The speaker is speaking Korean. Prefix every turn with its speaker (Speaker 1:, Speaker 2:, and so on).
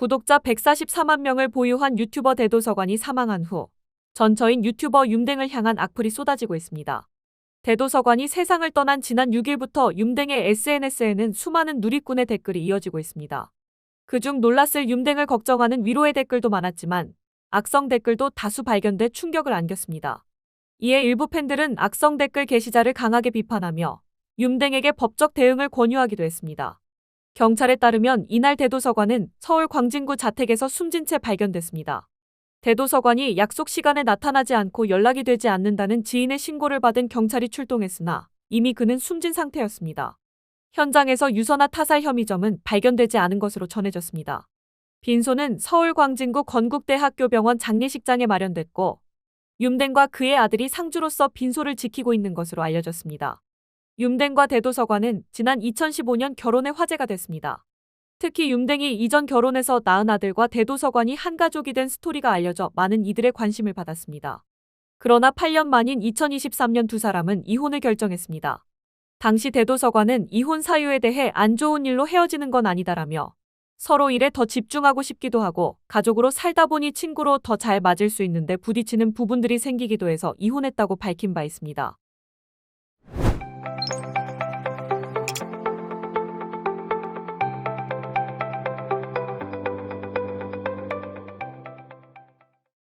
Speaker 1: 구독자 144만 명을 보유한 유튜버 대도서관이 사망한 후 전처인 유튜버 윤댕을 향한 악플이 쏟아지고 있습니다. 대도서관이 세상을 떠난 지난 6일부터 윤댕의 SNS에는 수많은 누리꾼의 댓글이 이어지고 있습니다. 그중 놀랐을 윤댕을 걱정하는 위로의 댓글도 많았지만 악성 댓글도 다수 발견돼 충격을 안겼습니다. 이에 일부 팬들은 악성 댓글 게시자를 강하게 비판하며 윤댕에게 법적 대응을 권유하기도 했습니다. 경찰에 따르면 이날 대도서관은 서울 광진구 자택에서 숨진 채 발견됐습니다. 대도서관이 약속 시간에 나타나지 않고 연락이 되지 않는다는 지인의 신고를 받은 경찰이 출동했으나 이미 그는 숨진 상태였습니다. 현장에서 유서나 타살 혐의점은 발견되지 않은 것으로 전해졌습니다. 빈소는 서울 광진구 건국대학교병원 장례식장에 마련됐고 윤댕과 그의 아들이 상주로서 빈소를 지키고 있는 것으로 알려졌습니다. 윤댕과 대도서관은 지난 2015년 결혼에 화제가 됐습니다. 특히 윤댕이 이전 결혼에서 낳은 아들과 대도서관이 한 가족이 된 스토리가 알려져 많은 이들의 관심을 받았습니다. 그러나 8년 만인 2023년 두 사람은 이혼을 결정했습니다. 당시 대도서관은 이혼 사유에 대해 안 좋은 일로 헤어지는 건 아니다라며 서로 일에 더 집중하고 싶기도 하고 가족으로 살다 보니 친구로 더 잘 맞을 수 있는데 부딪히는 부분들이 생기기도 해서 이혼했다고 밝힌 바 있습니다.